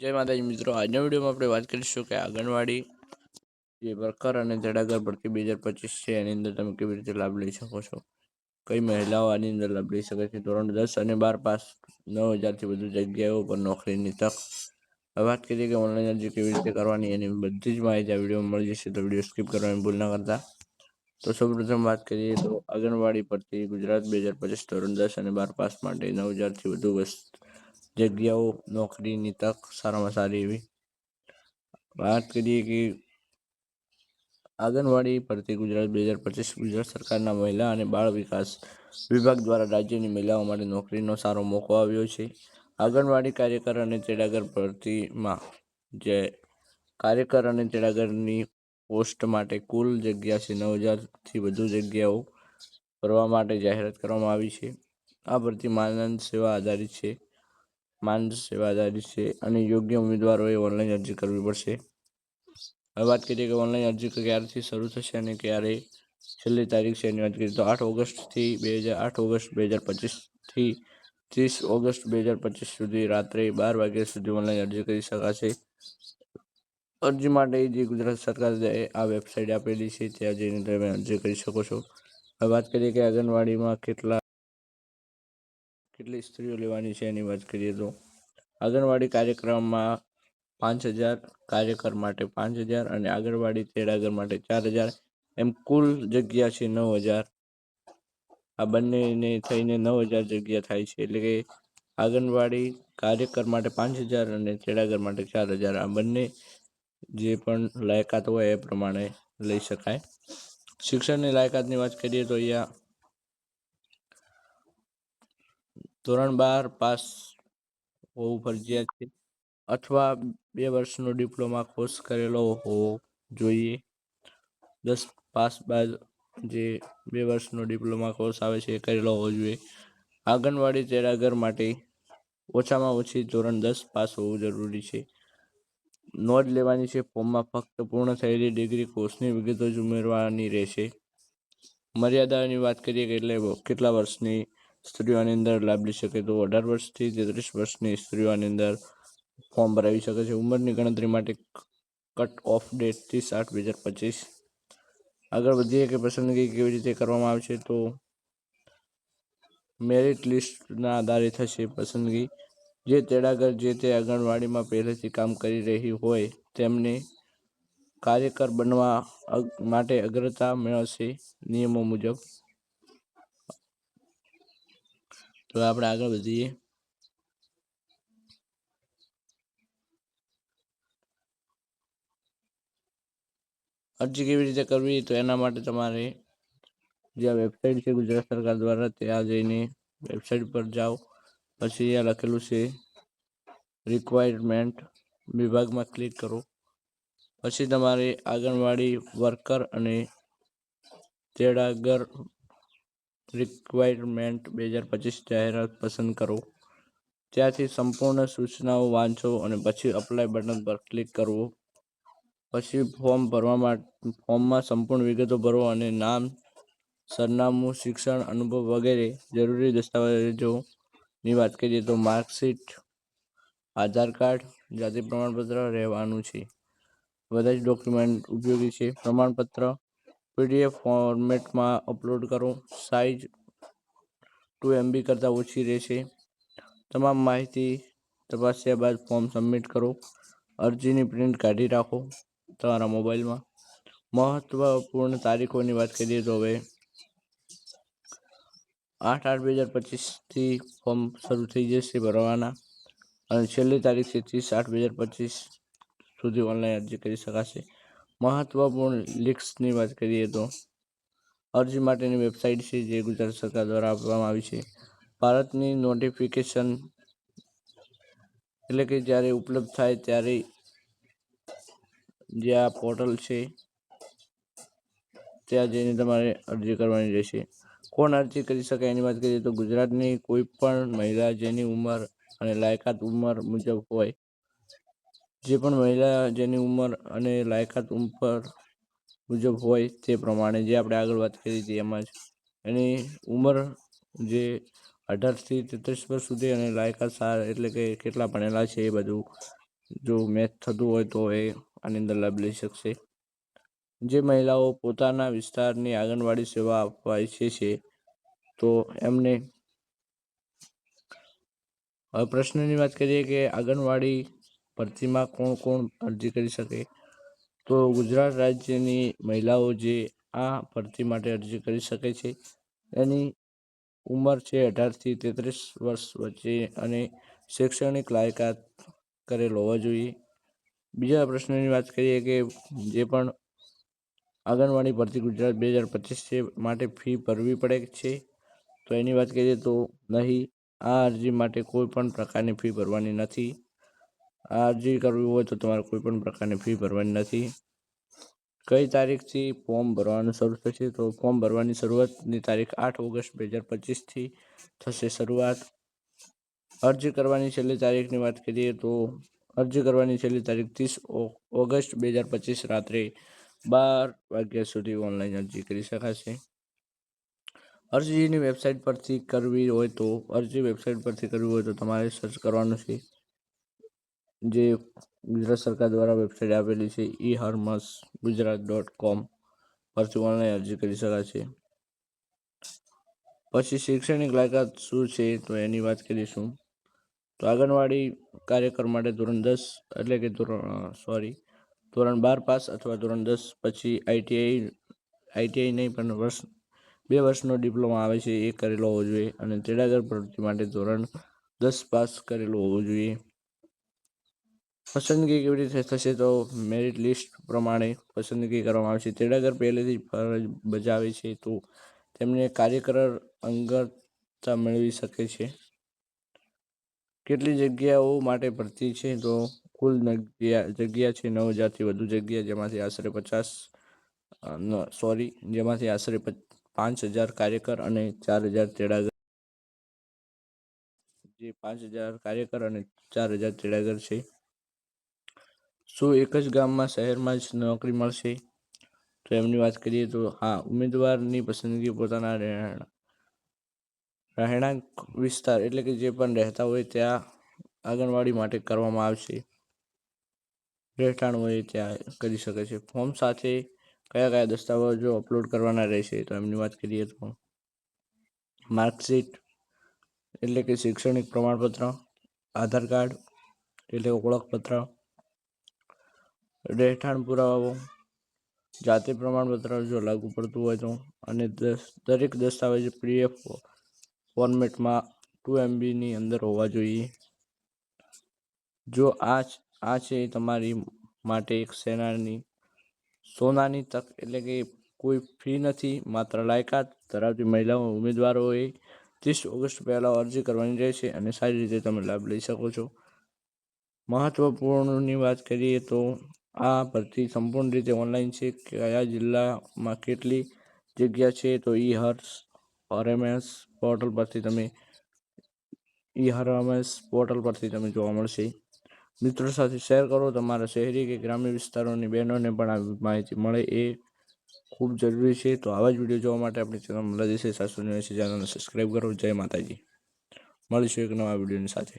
જય માતાજી મિત્રો, આજના વિડીયોમાં આપણે વાત કરીશું કે આંગણવાડી જે વર્કર અને જડાગર ભરતી બે હજાર પચીસ છે, એની અંદર તમે કેવી રીતે લાભ લઈ શકો છો? કઈ મહિલાઓ આની અંદર લાભ લઈ શકે છે? ધોરણ દસ અને બાર પાસ નવ હજારથી વધુ જગ્યાઓ પર નોકરીની તક. વાત કરીએ કે ઓનલાઈન અરજી કેવી રીતે કરવાની, એની બધી જ માહિતી આ વિડીયોમાં મળી જશે, તો વીડિયો સ્કીપ કરવાની ભૂલ ના કરતા. તો સૌપ્રથમ વાત કરીએ તો આંગણવાડી પરથી ગુજરાત બે હજાર પચીસ ધોરણ દસ અને બાર પાસ માટે નવ હજારથી વધુ વસ્ત જગ્યાઓ નોકરીની તક સારામાં સારી એવી. વાત કરીએ કે આંગણવાડી ભરતી ગુજરાત, બે હજાર પચીસ ગુજરાત સરકારના મહિલા અને બાળ વિકાસ વિભાગ દ્વારા રાજ્યની મહિલાઓ માટે નોકરીનો સારો મોકો આવ્યો છે. આંગણવાડી કાર્યકર અને તેડાગર ભરતીમાં જે કાર્યકર અને તેડાગરની પોસ્ટ માટે કુલ જગ્યા છે નવ હજારથી વધુ જગ્યાઓ ભરવા માટે જાહેરાત કરવામાં આવી છે. આ ભરતી માનદ સેવા આધારિત છે. માનદ સેવાદારી છે અને યોગ્ય ઉમેદવારોએ ઓનલાઈન અરજી કરવી પડશે. હવે વાત કરીએ કે ઓનલાઈન અરજી ક્યારથી શરૂ થશે અને ક્યારે? છેલ્લી તારીખ છે એની વાત કરીએ તો આઠ ઓગસ્ટથી બે હજાર આઠ ઓગસ્ટ બે હજાર પચીસથી ત્રીસ ઓગસ્ટ બે હજાર પચીસ સુધી રાત્રે બાર વાગ્યા સુધી ઓનલાઈન અરજી કરી શકાશે. અરજી માટે જે ગુજરાત સરકારે આ વેબસાઇટ આપેલી છે ત્યાં જઈને તમે અરજી કરી શકો છો. હવે વાત કરીએ કે આંગણવાડીમાં કેટલા કેટલી સ્ત્રીઓ લેવાની છે એની વાત કરીએ તો? આંગણવાડી કાર્યક્રમમાં પાંચ હજાર, કાર્યકર માટે પાંચ હજાર અને આંગણવાડી તેડાગર માટે ચાર હજાર. એમ કુલ જગ્યા છે નવ હજાર. આ બંનેને થઈને નવ હજાર જગ્યા થાય છે. એટલે કે આંગણવાડી કાર્યકર માટે પાંચ હજાર અને તેડાગર માટે ચાર હજાર. આ બંને જે પણ લાયકાત હોય એ પ્રમાણે લઈ શકાય. શિક્ષણની લાયકાતની વાત કરીએ તો અહીંયા ધોરણ બાર પાસ હોવું ફરજિયાત છે. અથવા બે વર્ષનો ડિપ્લોમા કોર્સ કરેલો હોવો જોઈએ. દસ પાસ બાદ જે બે વર્ષનો ડિપ્લોમા કોર્સ આવે છે એ કરેલો હોવો જોઈએ. આંગણવાડી તેડાગર માટે ઓછામાં ઓછી ધોરણ દસ પાસ હોવું જરૂરી છે. નોંધ લેવાની છે, ફોર્મમાં ફક્ત પૂર્ણ થયેલી ડિગ્રી કોર્સની વિગતો જ ઉમેરવાની રહેશે. મર્યાદાની વાત કરીએ કે એટલે કેટલા વર્ષની સ્ત્રીઓ આની અંદર લાભ લઈ શકે તો અઢાર વર્ષથી તેત્રીસ વર્ષની સ્ત્રીઓ આની અંદર ફોર્મ ભરાવી શકે છે. ઉંમરની ગણતરી માટે કટ ઓફ ડેટ ત્રીસ આઠ બે હજાર પચીસ. આગળ વધીએ કે પસંદગી કેવી રીતે કરવામાં આવશે તો મેરિટ લિસ્ટના આધારે થશે પસંદગી. જે તેડાગર જે તે આંગણવાડીમાં પહેલેથી કામ કરી રહી હોય તેમને કાર્યકર બનવા માટે અગ્રતા મેળવશે નિયમો મુજબ. તો આપણે આગળ વધીએ. અરજી કેવી રીતે કરવી તો એના માટે તમારે જે આ વેબસાઇટ છે ગુજરાત સરકાર દ્વારા ત્યાં જઈને વેબસાઇટ પર જાઓ. પછી અહીંયા લખેલું છે રિક્વાયરમેન્ટ વિભાગમાં ક્લિક કરો. પછી તમારે આંગણવાડી વર્કર અને તેડાગર રિક્વાયરમેન્ટ બે હજાર પચીસ જાહેરાત પસંદ કરો. ત્યાંથી સંપૂર્ણ સૂચનાઓ વાંચો અને પછી અપ્લાય બટન પર ક્લિક કરવું પછી ફોર્મ ભરવા માટે ફોર્મમાં સંપૂર્ણ વિગતો ભરો અને નામ, સરનામું, શિક્ષણ, અનુભવ વગેરે જરૂરી દસ્તાવેજોની વાત કરીએ તો માર્કશીટ આધાર કાર્ડ, જાતિ પ્રમાણપત્ર રહેવાનું છે. બધા જ ડોક્યુમેન્ટ ઉપયોગી છે. પ્રમાણપત્ર પીડીએફ ફોર્મેટમાં અપલોડ કરો. સાઇઝ ટુ એમબી કરતાં ઓછી રહેશે. તમામ માહિતી તપાસ્યા બાદ ફોર્મ સબમિટ કરો. અરજીની પ્રિન્ટ કાઢી રાખો તમારા મોબાઈલમાં. મહત્વપૂર્ણ તારીખોની વાત કરીએ તો હવે આઠ આઠ બે હજાર પચીસથી ફોર્મ શરૂ થઈ જશે ભરવાના. અને છેલ્લી તારીખ છે ત્રીસ આઠ બે હજાર પચીસ સુધી ઓનલાઈન અરજી કરી શકાશે. મહત્વપૂર્ણ લિંક્સની વાત કરીએ તો અરજી માટેની વેબસાઇટ છે જે ગુજરાત સરકાર દ્વારા આપવામાં આવી છે. ભારતની નોટિફિકેશન એટલે કે જ્યારે ઉપલબ્ધ થાય ત્યારે જે આ પોર્ટલ છે, ત્યાં જઈને તમારે અરજી કરવાની રહેશે. કોણ અરજી કરી શકે એની વાત કરીએ તો ગુજરાતની કોઈ પણ મહિલા જેની ઉંમર અને લાયકાત ઉંમર મુજબ હોય જે પણ મહિલા જેની ઉંમર અને લાયકાત ઉપર મુજબ હોય તે પ્રમાણે જે આપણે આગળ વાત કરી હતી એમાં જ. એની ઉંમર જે અઢારથી તેત્રીસ વર્ષ સુધી અને લાયકાત સાર એટલે કે કેટલા ભણેલા છે એ બધું જો મેચ થતું હોય તો એ આની અંદર લાભ લઈ શકશે. જે મહિલાઓ પોતાના વિસ્તારની આંગણવાડી સેવા આપવા ઈચ્છે છે, તો એમને હવે પ્રશ્નની વાત કરીએ કે આંગણવાડી ભરતીમાં કોણ કોણ અરજી કરી શકે? તો ગુજરાત રાજ્યની મહિલાઓ જે આ ભરતી માટે અરજી કરી શકે છે, એની ઉંમર છે અઢારથી તેત્રીસ વર્ષ વચ્ચે અને શૈક્ષણિક લાયકાત કરેલ હોવા જોઈએ. બીજા પ્રશ્નની વાત કરીએ કે જે પણ આંગણવાડી ભરતી ગુજરાત બે હજાર પચીસ છે, માટે ફી ભરવી પડે છે? તો એની વાત કરીએ તો નહીં, આ અરજી માટે કોઈ પણ પ્રકારની ફી ભરવાની નથી. અરજી કરવી હોય તો તમારે કોઈ પણ પ્રકારની ફી ભરવાની નથી. કઈ તારીખથી ફોર્મ ભરવાનું શરૂ થશે? તો ફોર્મ ભરવાની શરૂઆતની તારીખ આઠ ઓગસ્ટ બે હજાર પચીસથી થશે શરૂઆત. અરજી કરવાની છેલ્લી તારીખની વાત કરીએ તો અરજી કરવાની છેલ્લી તારીખ ત્રીસ ઓગસ્ટ બે હજાર પચીસ રાત્રે બાર વાગ્યા સુધી ઓનલાઈન અરજી કરી શકાશે. અરજીની વેબસાઇટ પરથી કરવી હોય તો, અરજી વેબસાઇટ પરથી કરવી હોય તો તમારે સર્ચ કરવાનું છે. જે ગુજરાત સરકાર દ્વારા વેબસાઇટ આપેલી છે ઈ હર્મસ ગુજરાત ડોટ કોમ પરથી ઓનલાઈન અરજી કરી શકાશે પછી શૈક્ષણિક લાયકાત શું છે? તો એની વાત કરીશું. તો આંગણવાડી કાર્યક્રમ માટે ધોરણ દસ એટલે કે ધોરણ સોરી ધોરણ બાર પાસ અથવા ધોરણ દસ પછી આઈટીઆઈ આઈટીઆઈ નહીં, પણ વર્ષ, બે વર્ષનો ડિપ્લોમા આવે છે એ કરેલો હોવો જોઈએ અને તેડાગર પ્રવૃત્તિ માટે ધોરણ દસ પાસ કરેલું હોવું જોઈએ. પસંદગી કેવી રીતે થશે તો મેરિટ લિસ્ટ પ્રમાણે પસંદગી કરવામાં આવશે. તેડાગર પહેલેથી ફરજ બજાવે છે તો તેમને કાર્યકર અંગતતા મેળવી શકે છે. કેટલી જગ્યાઓ માટે ભરતી છે તો કુલ જગ્યા છે નવ હજારથી વધુ જગ્યા જેમાંથી આશરે પચાસ સોરી જેમાંથી આશરે પાંચ હજાર કાર્યકર અને ચાર હજાર તેડાગર. જે પાંચ હજાર કાર્યકર અને ચાર હજાર તેડાગર છે. શું એક જ ગામમાં શહેરમાં જ નોકરી મળશે? તો એમની વાત કરીએ તો હા, ઉમેદવારની પસંદગી પોતાના રહેણાંક રહેણાંક વિસ્તાર એટલે કે જે પણ રહેતા હોય ત્યાં આંગણવાડી માટે કરવામાં આવશે. રહેઠાણ હોય ત્યાં કરી શકે છે. ફોર્મ સાથે કયા કયા દસ્તાવેજો અપલોડ કરવાના રહેશે તો એમની વાત કરીએ તો માર્કશીટ એટલે કે શૈક્ષણિક પ્રમાણપત્ર, આધાર કાર્ડ એટલે ઓળખપત્ર રહેઠાણ પુરાવાઓ, જાતિ પ્રમાણપત્ર જો લાગુ પડતું હોય તો, અને દરેક દસ્તાવેજ પીડીએફ ફોર્મેટમાં ટુ એમબીની અંદર હોવા જોઈએ. જો આ આ છે તમારી માટે એક સેનાની, સોનાની તક એટલે કે કોઈ ફી નથી, માત્ર લાયકાત ધરાવતી મહિલાઓ ઉમેદવારોએ ત્રીસ ઓગસ્ટ પહેલાં અરજી કરવાની રહેશે અને સારી રીતે તમે લાભ લઈ શકો છો. મહત્વપૂર્ણની વાત કરીએ તો આ ભરતી સંપૂર્ણ રીતે ઓનલાઈન છે. કયા જિલ્લામાં કેટલી જગ્યા છે તો ઈ હર્ષ આરએમએસ પોર્ટલ પરથી તમે ઈ આરએમએસ પોર્ટલ પરથી તમે જોવા મળશે. મિત્રો સાથે શેર કરો તમારા શહેરી કે ગ્રામ્ય વિસ્તારોની બહેનોને પણ આ માહિતી મળે. એ ખૂબ જરૂરી છે. તો આવા જ વીડિયો જોવા માટે આપણી ચેનલ મલા દેશે. સાસુ ચેનલને સબસ્ક્રાઈબ કરો. જય માતાજી. મળીશું એક નવા વિડીયોની સાથે.